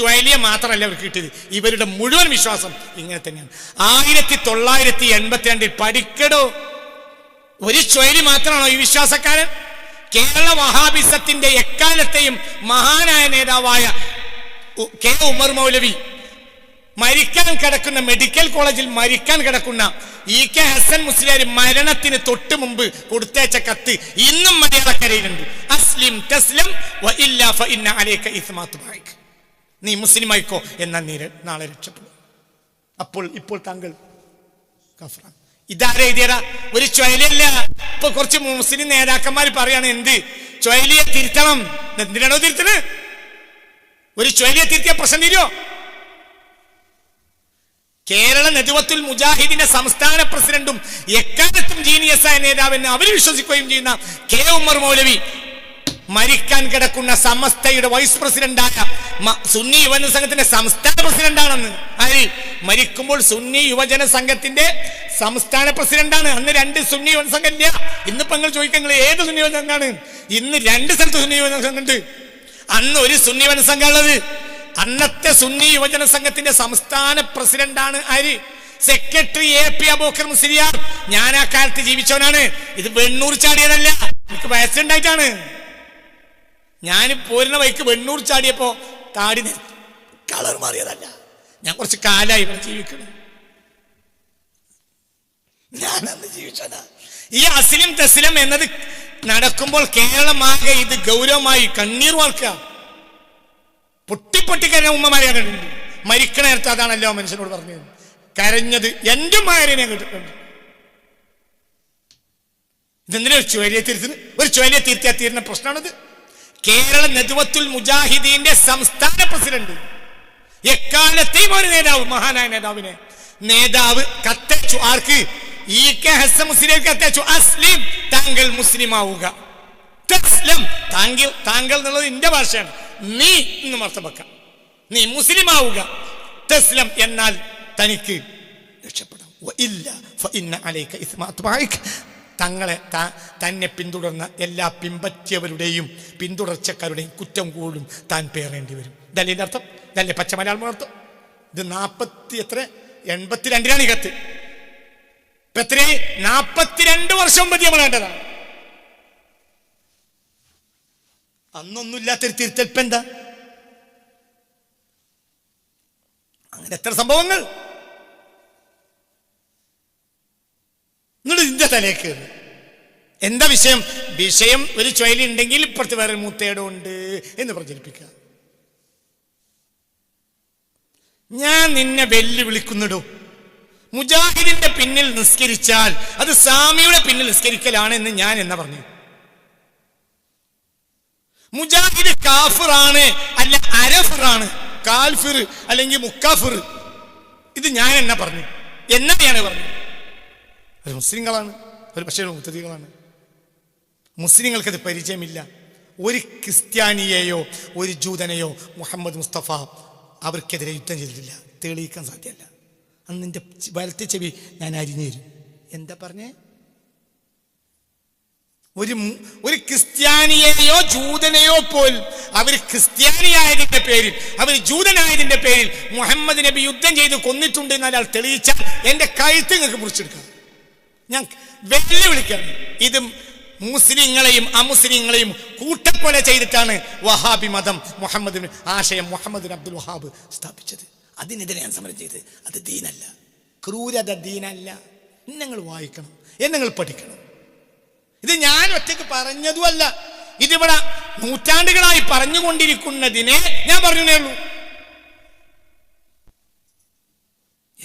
ചുഴലിയെ മാത്രമല്ല അവർക്ക് കിട്ടിയത്. ഇവരുടെ മുഴുവൻ വിശ്വാസം ഇങ്ങനെ തന്നെയാണ്. ആയിരത്തി തൊള്ളായിരത്തി എൺപത്തിരണ്ടിൽ പഠിക്കടോ? ഒരു ചുഴലി മാത്രമാണോ ഈ വിശ്വാസക്കാരൻ? കേരള വഹാബിസത്തിന്റെ എക്കാലത്തെയും മഹാനായ നേതാവായ കെ ഉമർ മൗലവി മരിക്കാൻ കിടക്കുന്ന മെഡിക്കൽ കോളേജിൽ മരിക്കാൻ കിടക്കുന്ന ഇ കെ ഹസൻ മുസ്ലിയാർ മരണത്തിന് തൊട്ട് മുമ്പ് കൊടുത്തയച്ച കത്ത് ഇന്നും മലയാളക്കരയിലുണ്ട്. അസ്ലിം തസ്ലം നീ മുസ്ലിമായിക്കോ എന്നാൽ നീ നാളെ രക്ഷപ്പെടും. അപ്പോൾ ഇപ്പോൾ താങ്കൾ കഫറാണ് ഇതാരെ എഴുതിയതാ? ഒരു ചൊയലല്ല. ഇപ്പൊ കുറച്ച് മുസ്ലിം നേതാക്കന്മാർ പറയാണ് എന്ത്? ചൊയലിയെ തിരുത്തണം. എന്തിനാണോ തിരുത്തണ്? ഒരു ചൊയലിയെ തിരുത്തിയ പ്രശ്നം തീരുമോ കേരള നെതുവത്തുൽ മുജാഹിദിന്റെ സംസ്ഥാന പ്രസിഡന്റും എക്കാലത്തും ജീനിയസായ നേതാവെന്ന് അവർ വിശ്വസിക്കുകയും ചെയ്യുന്ന കെ ഉമ്മർ മൗലവി മരിക്കാൻ കിടക്കുന്ന സമസ്തയുടെ വൈസ് പ്രസിഡന്റായ സുന്നി യുവജന സംഘത്തിന്റെ സംസ്ഥാന പ്രസിഡന്റാണെന്ന് ആര്? മരിക്കുമ്പോൾ സുന്നി യുവജന സംഘത്തിന്റെ സംസ്ഥാന പ്രസിഡന്റാണ് അന്ന് രണ്ട് സുന്നി യുവജന സംഘം ഇല്ല. ഇന്നിപ്പോ നിങ്ങൾ ചോദിക്കാൻ നിങ്ങൾ ഏത് സുന്നി യുവജന സംഘമാണ് ഇന്ന് രണ്ട് സ്ഥലത്ത് സുന്നി യുവജന സംഘം ഉണ്ട് അന്ന് ഒരു സുന്നി യുവജന സംഘം ഉള്ളത്. അന്നത്തെ സുന്നി യുവജന സംഘത്തിന്റെ സംസ്ഥാന പ്രസിഡന്റാണ് ആര്? Secretary A P Aboobacker Musliyar. ഞാൻ ആ കാലത്ത് ജീവിച്ചവനാണ്. ഇത് വെണ്ണൂർ ചാടിയതല്ല. എനിക്ക് വയസ്സുണ്ടായിട്ടാണ്. ഞാൻ പോരുന്ന വഴിക്ക് വെണ്ണൂർ ചാടിയപ്പോ താടി കളർ മാറിയതല്ല. ഞാൻ കുറച്ച് കാലായി ഇവിടെ ജീവിക്കണം. ഞാൻ അന്ന് ജീവിച്ചതാ. ഈ അസിലും തസിലും എന്നത് നടക്കുമ്പോൾ കേരളമാകെ ഇത് ഗൗരവമായി കണ്ണീർ വാർക്കുക. പൊട്ടിപ്പൊട്ടി പൊട്ടി കരഞ്ഞ ഞാൻ കണ്ടിട്ടുണ്ട്. മരിക്കണ നേരത്ത് അതാണല്ലോ മനുഷ്യനോട് പറഞ്ഞത്. കരഞ്ഞത് എന്റെ ഉമ്മമാരെ കേട്ടിട്ടുണ്ട്. ഇതെന്തിനാ ഒരു ചുവലിയെ തിരുത്തുന്നത് ഒരു ചുവലിയെ തിരുത്തിയാൽ തീരുന്ന പ്രശ്നമാണിത്? കേരള നജുവത്തുൽ മുജാഹിദീന്റെ സംസ്ഥാന പ്രസിഡന്റ്. എക്കാലത്തെയും ഒരു നേതാവ് മഹാനായ നേതാവിനെ. നേതാവ് കത്തച്ചു ആർക്ക്? ഈ കെ ഹസൻ മുസ്ലിം കത്തച്ചു അസ്ലിം. താങ്കൾ മുസ്ലിം ആവുക. താങ്കൾ താങ്കൾ എന്നുള്ളത് എന്റെ ഭാഷയാണ്. നീ എന്ന് അർത്ഥം വെക്കാം നീ മുസ്ലിം ആവുക. തസ്ലം എന്നാൽ തനിക്ക് രക്ഷപ്പെടാം. ഇല്ല. തങ്ങളെ തന്നെ പിന്തുടർന്ന എല്ലാ പിമ്പറ്റിയവരുടെയും പിന്തുടർച്ചക്കാരുടെയും കുറ്റം കൂടും താൻ പേറേണ്ടി വരും. ഇതല്ലേ അർത്ഥം? ഇതല്ലേ പച്ച മലയാളം അർത്ഥം ഇത് നാൽപ്പത്തി എത്ര എൺപത്തിരണ്ടിലാണ് ഈ കത്ത്. ഇപ്പൊ എത്ര നാപ്പത്തിരണ്ട് വർഷം മുമ്പ് നമ്മൾ കണ്ടതാണ്. അന്നൊന്നുമില്ലാത്തൊരു തിരുത്തൽപ്പെന്താ? അങ്ങനെ എത്ര സംഭവങ്ങൾ നിങ്ങൾ ഇതിന്റെ തലേക്ക് എന്താ വിഷയം? വിഷയം ഒരു ചുഴലി ഉണ്ടെങ്കിൽ ഇപ്പുറത്ത് വേറെ മൂത്തേടം ഉണ്ട് എന്ന് പ്രചരിപ്പിക്കുക. ഞാൻ നിന്നെ വെല്ലുവിളിക്കുന്നിടോ? മുജാഹിദിന്റെ പിന്നിൽ നിസ്കരിച്ചാൽ അത് സാമിയുടെ പിന്നിൽ നിസ്കരിക്കലാണ് എന്ന് ഞാൻ എന്നാ പറഞ്ഞു? മുജാഹിദ് കാഫിറാണ് അല്ല അരഫിറാണ് കാൽഫിർ അല്ലെങ്കിൽ മുക്കാഫിർ. ഇത് ഞാൻ എന്നാ പറഞ്ഞു? എന്നാണ് പറഞ്ഞു അത് മുസ്ലിങ്ങളാണ് അവർ പക്ഷേ മുത്തതികളാണ്. മുസ്ലിങ്ങൾക്കത് പരിചയമില്ല. ഒരു ക്രിസ്ത്യാനിയെയോ ഒരു ജൂതനെയോ മുഹമ്മദ് മുസ്തഫ അവർക്കെതിരെ യുദ്ധം ചെയ്തിട്ടില്ല. തെളിയിക്കാൻ സാധ്യമല്ല. അന്ന് എന്റെ വലത്തെ ചെവി ഞാൻ അരിഞ്ഞു തരും. എന്താ പറഞ്ഞേ? ഒരു ഒരു ക്രിസ്ത്യാനിയെയോ ജൂതനെയോ പോലും അവർ ക്രിസ്ത്യാനിയായതിന്റെ പേരിൽ അവർ ജൂതനായതിന്റെ പേരിൽ മുഹമ്മദ് നബി യുദ്ധം ചെയ്ത് കൊന്നിട്ടുണ്ട് എന്നാൽ തെളിയിച്ചാൽ എന്റെ കഴുത്ത് നിങ്ങൾക്ക് മുറിച്ചെടുക്കാം. ഞാൻ വെല്ലുവിളിക്കാണ് ഇത് മുസ്ലിങ്ങളെയും അമുസ്ലിങ്ങളെയും കൂട്ടക്കൊല ചെയ്തിട്ടാണ് വഹാബി മതം മുഹമ്മദ് ആശയം മുഹമ്മദ് അബ്ദുൽ വഹാബ് സ്ഥാപിച്ചത്. അതിനെതിരെ ഞാൻ സമരം ചെയ്ത് അത് ദീനല്ല. ക്രൂരത ദീനല്ല. നിങ്ങൾ വായിക്കണം. എന്നങ്ങൾ പഠിക്കണം. ഇത് ഞാൻ ഒറ്റയ്ക്ക് പറഞ്ഞതുമല്ല. ഇതിവിടെ നൂറ്റാണ്ടുകളായി പറഞ്ഞുകൊണ്ടിരിക്കുന്നതിനെ ഞാൻ പറഞ്ഞേ ഉള്ളൂ.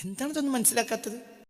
എന്താണ് ഇതൊന്നും മനസ്സിലാക്കാത്തത്?